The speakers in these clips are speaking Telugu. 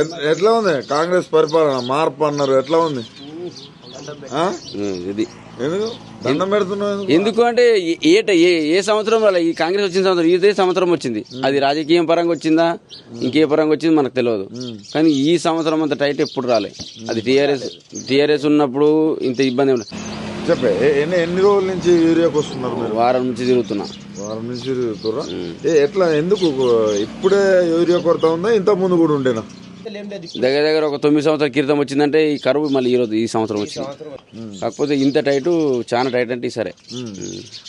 ఎట్- ఎట్లా ఉంది? కాంగ్రెస్ పరిపాలన మార్పు అన్నారు. ఎట్లా ఉంది? ఆ? ఇది. ఎందుకు? దండం పెడుతున్నావు ఎందుకు? అంటే ఏట ఏ ఏ సంవత్సరం వల్ల ఈ కాంగ్రెస్ వచ్చిన సంవత్సరం ఇదే సంవత్సరం వచ్చింది. అది రాజకీయం పరంగా వచ్చిందా? ఇంకే పరంగా వచ్చింది మనకు తెలియదు. కానీ ఈ సంవత్సరం అంత టైట్ ఎప్పుడు రాలే. అది టీఆర్ఎస్ టీఆర్ఎస్ ఉన్నప్పుడు ఇంత ఇబ్బంది చెప్పే ఎన్ని ఎన్ని రోజుల నుంచి యూరియాకి వస్తున్నారు మీరు? వారం నుంచి తిరుగుతున్నా. వారం నుంచి తిరుగుతుర్రా? ఏ ఎట్లా ఎందుకు ఇప్పుడే యూరియా కొరత ఉందా? ఇంత ముందు కూడా ఉండేనా దగ్గర దగ్గర ఒక తొమ్మిది సంవత్సరాల క్రితం వచ్చిందంటే ఈ కరువు మళ్ళీ ఈ రోజు ఈ సంవత్సరం వచ్చింది. కాకపోతే ఇంత టైట్ చాలా టైట్ అంటే సరే.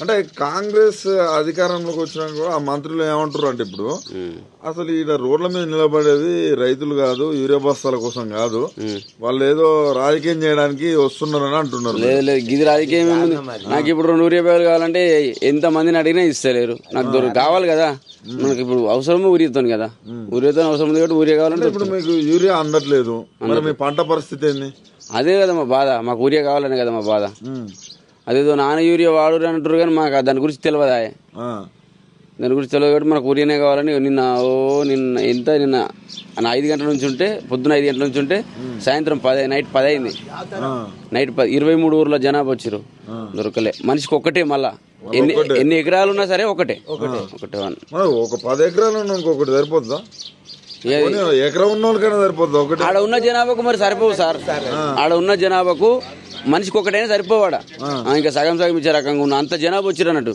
అంటే కాంగ్రెస్ అధికారంలోకి వచ్చినాక కూడా ఆ మంత్రులు ఏమంటారు అంటే ఇప్పుడు అసలు ఈడ రోడ్ల మీద నిలబడేది రైతులు కాదు యూరియా బస్తాల కోసం కాదు. వాళ్ళు ఏదో రాజకీయం చేయడానికి వస్తున్నారని అంటున్నారు. లేదు లేదు గిది రాజకీయం ఏముంది? నాకు ఇప్పుడు రెండు ఊరియా బ్యాగులు కావాలంటే ఎంత మందిని అడిగినా ఇస్తలేరు. నాకు దొరికి కావాలి కదా. మనకి ఇప్పుడు అవసరము ఊరితో కదా. ఊరితో అవసరం ఉంది కాబట్టి ఊరియా కావాలంటే ఇప్పుడు మీకు యూరియా అందట్లేదు. మరి మీ పంట పరిస్థితి ఏంది? అదే కదా మా బాధ. మాకు ఊరియా కావాలనే కదా మా బాధ. అదేదో నాన్న యూరియా వాడు అంటారు కానీ మాకు దాని గురించి తెలియదా. దాని గురించి తెలియదు కాబట్టి మనకు ఊరియానే కావాలని నిన్న ఓ నిన్న ఎంత నిన్న ఐదు గంటల నుంచి ఉంటే పొద్దున ఐదు గంటల నుంచి ఉంటే సాయంత్రం పది నైట్ పది అయింది. నైట్ పది ఇరవై మూడు ఊర్లో జనాభా వచ్చారు దొరకలే. మనిషికి ఒక్కటే మళ్ళా. ఎన్ని ఎన్ని ఎకరాలు ఉన్నా సరే ఒకటే. ఒకటే. ఒక పది ఎకరాలు ఉన్న ఇంకొకటి పోనీ ఎకరం ఉన్న వాళ్ళకైనా సరిపోద్దా ఒకటి? ఆడ ఉన్న జనాభాకు మరి సరిపోవు సార్. ఆడ ఉన్న జనాభాకు మనిషికి ఒకటైనా సరిపోవాడా? ఇంకా సగం సగం ఇచ్చే రకంగా ఉన్న అంత జనాభా వచ్చారు అన్నట్టు